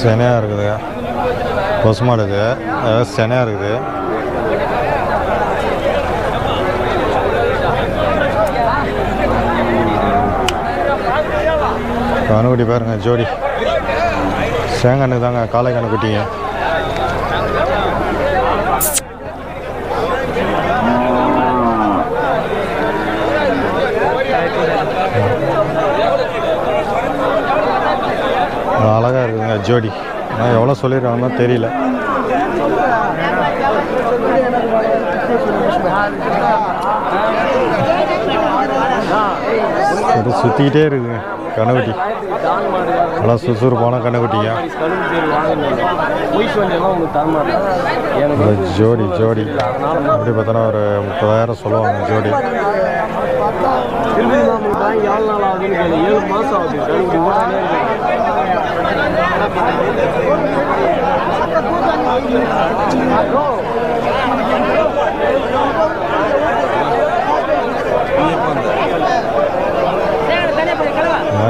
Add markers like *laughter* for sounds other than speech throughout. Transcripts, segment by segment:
செனையாக இருக்குதுங்க கொசு இது அதாவது செனையாக இருக்குது. கணுக்குட்டி பாருங்க ஜோடி. சேங்கண்ணுக்கு தாங்க காளை கணுக்குட்டிங்க அழகாக இருக்குதுங்க ஜோடி. ஆனால் எவ்வளோ சொல்லியிருக்காங்கன்னு தெரியல. இது சுற்றிக்கிட்டே இருக்குங்க கண்ணுக்குட்டி. நல்லா சுறுசுறுப்பான கண்ணுக்குட்டிங்க. ஜோடி ஜோடி. அப்படி பார்த்தோன்னா ஒரு முப்பதாயிரம் சொல்லுவாங்க ஜோடி. ஏழு ஏழு மாசம் ஆகுது கழுவி ஓடானே இருக்கு ஆ,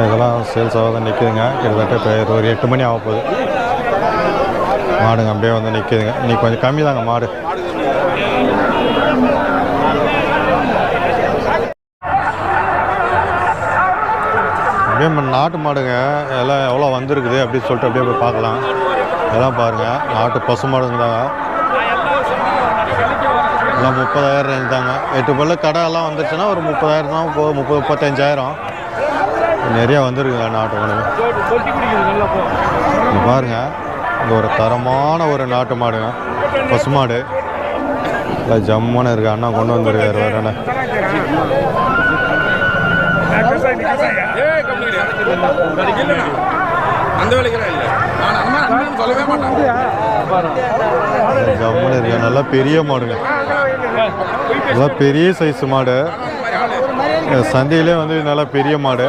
இதெல்லாம் சேல்ஸ் ஆக தான் நிற்குதுங்க கிட்டத்தட்ட இப்போ ஒரு எட்டு மணி ஆக போகுது மாடுங்க அப்படியே வந்து நிற்குதுங்க இன்னைக்கு கொஞ்சம் கம்மி தாங்க மாடு அப்படியே நம்ம நாட்டு மாடுங்க எல்லாம் எவ்வளோ வந்திருக்குது அப்படின்னு சொல்லிட்டு அப்படியே போய் பார்க்கலாம். எல்லாம் பாருங்கள் நாட்டு பசு மாடு இருந்தாங்க எல்லாம் முப்பதாயிரம் இருந்தாங்க எட்டு பல்லு கடை எல்லாம் வந்துருச்சுன்னா ஒரு முப்பதாயிரம் தான் போ முப்பது முப்பத்தஞ்சாயிரம். நிறையா வந்துருக்குங்க நாட்டு மாடுங்க. பாருங்கள் இங்கே ஒரு தரமான ஒரு நாட்டு மாடுங்க. பசு மாடு. இல்லை ஜம்முன்னு இருக்கு அண்ணா கொண்டு வந்திருக்காரு வேற என்ன. அந்த வேலைக்கு இல்லை நான் அந்த மாதிரி அண்ணன் சொல்லவே மாட்டேன் ஜம்முன்னு இருக்கு நல்லா பெரிய மாடுங்க. நல்லா பெரிய சைஸ் மாடு. சந்தையிலே வந்து நல்லா பெரிய மாடு.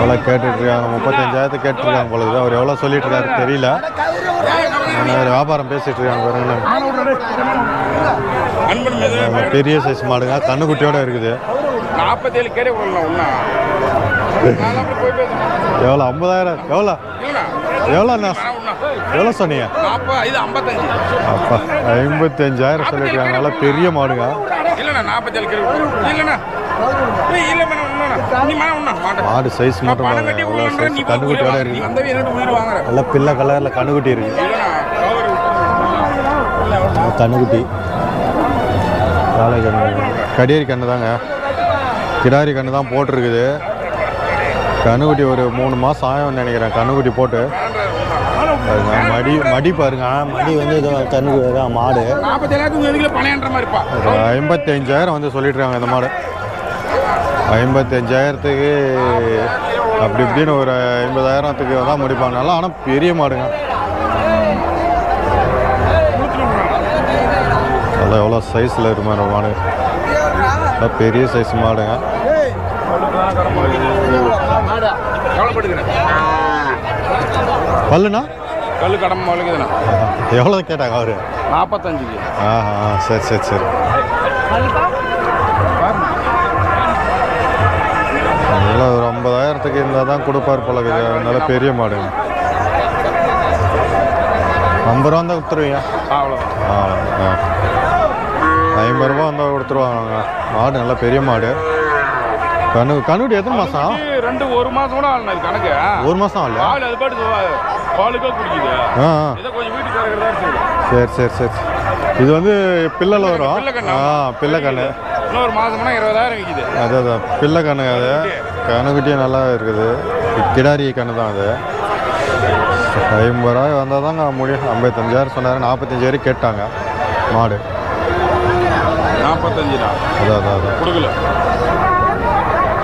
எவ்வளோ கேட்டுட்ருக்காங்க. முப்பத்தஞ்சாயிரத்து கேட்டுருக்காங்க போல. அவர் எவ்வளோ சொல்லிட்டு இருக்காரு தெரியல வியாபாரம் பேசிட்டு இருக்காங்க பாருங்க பெரிய சைஸ் மாடுங்க. கண்ணுக்குட்டியோட இருக்குது. நாற்பத்தேழு கேரே விடலாம் ஒன்றா போய் பேசுறேன். எவ்வளோ ஐம்பதாயிரம்? எவ்வளோ எவ்வளோண்ணா எவ்வளோ சொன்னீங்க? இது ஐம்பத்தஞ்சு. அப்பா ஐம்பத்தஞ்சாயிரம் சொல்லியிருக்காங்க நல்லா பெரிய மாடுங்க. இல்லைண்ணா நாற்பத்தேழு கேரே இல்லைண்ணா. மாடு சைஸ் மட்டும் கண்ணுக்குட்டியோட வாங்குற. நல்லா பிள்ளை கலரில் கண்ணுக்குட்டி இருக்கு. கண்ணுக்குட்டி. காளை கண்ணு கடியரி கண்ணு தாங்க. கிடாரி கண்ணு தான் போட்டிருக்குது. கண்ணுக்குட்டி ஒரு மூணு மாதம் ஆகும்னு நினைக்கிறேன். கண்ணுக்குட்டி போட்டு. மடி மடி பாருங்க. மடி வந்து கண்ணுக்கு மாடு. ஐம்பத்தஞ்சாயிரம் வந்து சொல்லிட்டுருக்காங்க இந்த மாடு. ஐம்பத்தஞ்சாயிரத்துக்கு அப்படி இப்படின்னு ஒரு ஐம்பதாயிரத்துக்கு தான் முடிப்பாங்க. நல்லா ஆனால் பெரிய மாடுங்க. அதான் எவ்வளோ சைஸில் இருக்குமா மாடு? பெரிய சைஸ் மாடுங்க. பல்லுண்ணா? கல் கடமை வலிக்குதுண்ணா எவ்வளோ கேட்டாங்க அவரு? நாற்பத்தஞ்சுக்கு ஆஹா சரி சரி சரி. நல்லா ஒரு ஐம்பதாயிரத்துக்கு இருந்தால் தான் கொடுப்பார் போல நல்ல பெரிய மாடு. ஐம்பது ரூபா வந்தால் கொடுத்துருவீங்க. அவ்வளோ ஆ. ஐம்பது ரூபா வந்தால் கொடுத்துருவாங்க. மாடு நல்லா பெரிய மாடு. கணு கண்ணுக்குட்டி எத்தனை மாதம் ரெண்டு ஒரு மாசம் கூட இது கணக்கு. ஒரு இல்லையா பால் அது பாட்டு வா- பாலுக்கா குடிக்குது. ஆ கொஞ்சம் சரி சரி சரி. இது வந்து பிள்ளைல வரும்? ஆ பிள்ளை கண்ணு இன்னொரு மாசம்னா இருபதாயிரம் விற்கிது அது அதான் பிள்ளை கண்ணு அது கண்ணுக்குட்டியும் நல்லா இருக்குது. கிடாரி கண்ணு தான் அது. ஐம்பது ரூபாய் வந்தால் தாங்க முடியும். ஐம்பத்தஞ்சாயிரம் சொன்னார் நாற்பத்தஞ்சாயிரம் கேட்டாங்க. மாடு. நாற்பத்தஞ்சுடா அதான் அதான் அதான். கொடுக்கல.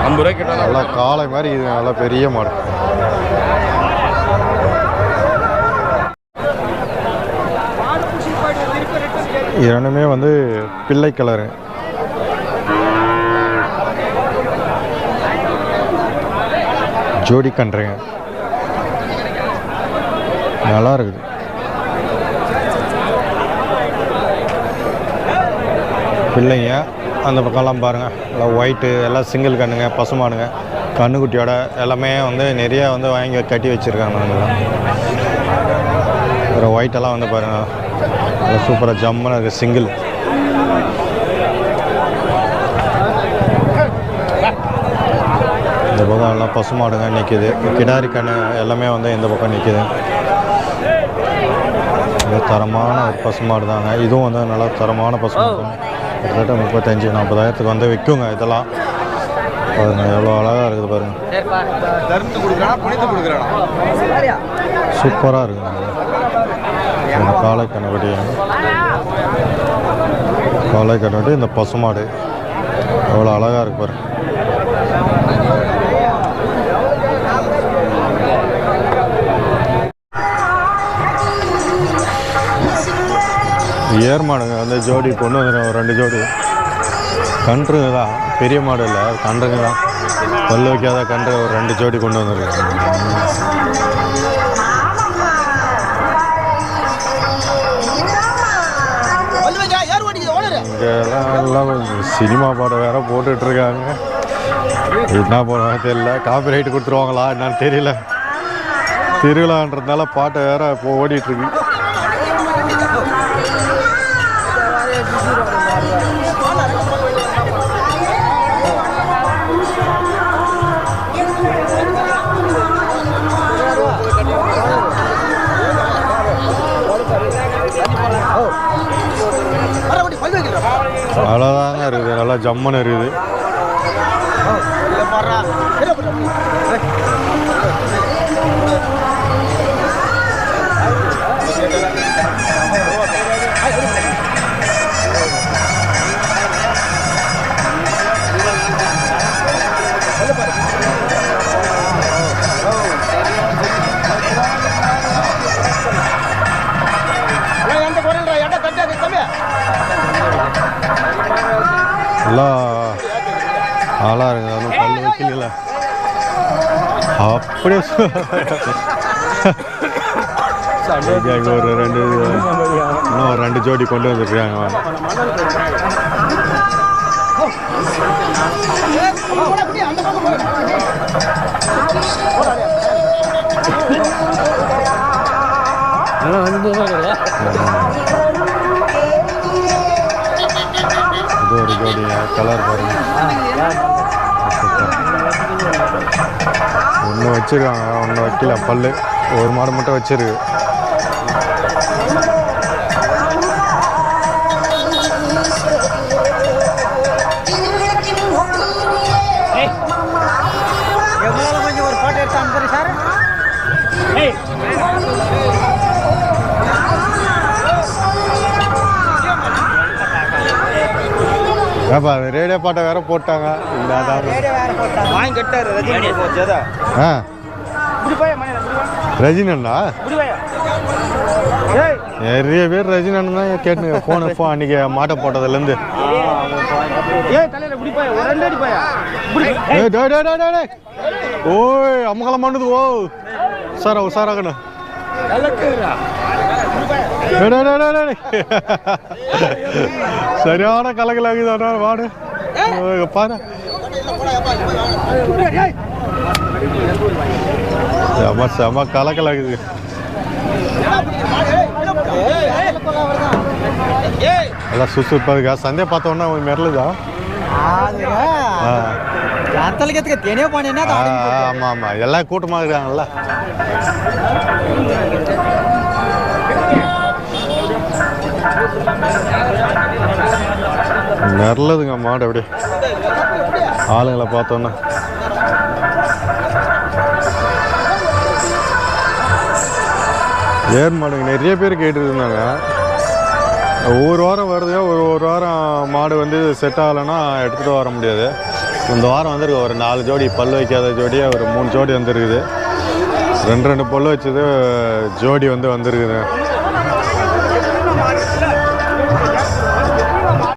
ஐம்பது ரூபாய் கேட்டால் நல்லா காளை மாதிரி இது நல்லா பெரிய மாடு. இரண்டுமே வந்து பிள்ளை கலரு. ஜோடி கன்றுங்க. நல்லா இருக்குது. பிள்ளைங்க அந்த பக்கம்லாம் பாருங்கள் எல்லாம் ஒயிட்டு எல்லாம் சிங்கிள் கண்ணுங்க பசுமாடுங்க. கண்ணுக்குட்டியோட எல்லாமே வந்து நிறைய வந்து வாங்கி கட்டி வச்சுருக்காங்க அதெல்லாம் அப்புறம் ஒயிட்டெல்லாம் வந்து பாருங்கள் சூப்பராக ஜம்முன்னு இருக்குது சிங்கிள் இந்த பக்கம் எல்லாம் பசுமாடுங்க நிற்கிது கிடாரி கண்ணு எல்லாமே வந்து இந்த பக்கம் நிற்கிது தரமான ஒரு பசுமாடு தாங்க. இதுவும் வந்து நல்லா தரமான பசுமாடு. தான் கிட்டத்தட்ட முப்பத்தஞ்சு நாற்பதாயிரத்துக்கு வந்து விற்குங்க இதெல்லாம். பாருங்க எவ்வளோ அழகாக இருக்குது பாருங்க. சூப்பராக இருக்குங்க காளை கண்ணுக்குட்டி காளை கண்ணுக்குட்டி இந்த பசுமாடு. எவ்வளோ அழகாக இருக்கு பாருங்க. ஏர் மாடுங்க வந்து ஜோடி கொண்டு வந்துடும் ரெண்டு ஜோடி. கன்றுங்க தான் பெரிய மாடு இல்லை கன்றுங்க தான். பல்லு வைக்காத கன்று ஒரு ரெண்டு ஜோடி கொண்டு வந்துருக்காங்க இங்கெல்லாம் சினிமா படம் வேற போட்டுட்டு இருக்காங்க. என்ன படம் தெரியல. காப்பி ரைட் கொடுத்துருவாங்களா என்னன்னு தெரியல. திருவிழான்றதுனால பாட்டை வேற இப்போ ஓடிட்டு இருக்கு. அவ்வளோதாங்க இருக்குது. நல்லா ஜம்முன்னு இருக்குது. எல்லாம் அப்படியே? ஒரு ரெண்டு இன்னும் ரெண்டு ஜோடி கொண்டு வந்துருக்காங்க. இது ஒரு ஜோடி கலர் பாருங்க. ஒன்று வச்சிருக்காங்க ஒன்று வைக்கல பல்லு. ஒரு மாடு மட்டும் வச்சிருக்கு. ஏப்பா ரேடியோ பாட்டை வேற போட்டாங்க. இல்லை அதான். வேற போட்டாங்க. வாங்கி கட்டாரு ரஜினி போச்சு அதான். ஆ. இப்படி போய் மணி இப்படி போய் ரஜினி அண்ணா இப்படி போய் ஏய். நிறைய பேர் ரஜினி அண்ணன் தான் கேட்டு ஃபோனை ஃபோன் அன்றைக்கி மாட்டை போட்டதுலேருந்து. ஏய் தலையில இப்படி போய் ஒரு ரெண்டு அடி போய் இப்படி ஏய் டேய் டேய் டேய், டேய் டேய். ஓய் அம்மகலம் பண்ணுது ஓ. உசாரா உசாராகண்ணா *laughs* சரியான கலகலாகுதாடா வாடு. பாரு. செம செம கலக்கலாகுது எல்லாம் சுசுப்பா இருக்கா? சந்தே பார்த்தோன்னா கொஞ்சம் மெரலுதா அத்தலுக்கு தேனே ஆமா ஆமா. எல்லாம் கூட்டமாக இருக்காங்கல்ல. மிரளுதுங்க மாடு அப்படி ஆளுங்களை பார்த்தோன்னா. ஏர் மாடுங்க நிறைய பேர் கேட்டுருந்தாங்க. ஒரு ஒவ்வொரு வாரம் வருதுங்க ஒரு ஒரு வாரம் மாடு வந்து செட் ஆகலைன்னா எடுத்துகிட்டு வர முடியாது. இந்த வாரம் வந்திருக்கு ஒரு நாலு ஜோடி பல் வைக்காத ஜோடியாக ஒரு மூணு ஜோடி வந்துருக்குது. ரெண்டு ரெண்டு பல்லு வச்சது ஜோடி வந்து வந்திருக்குது.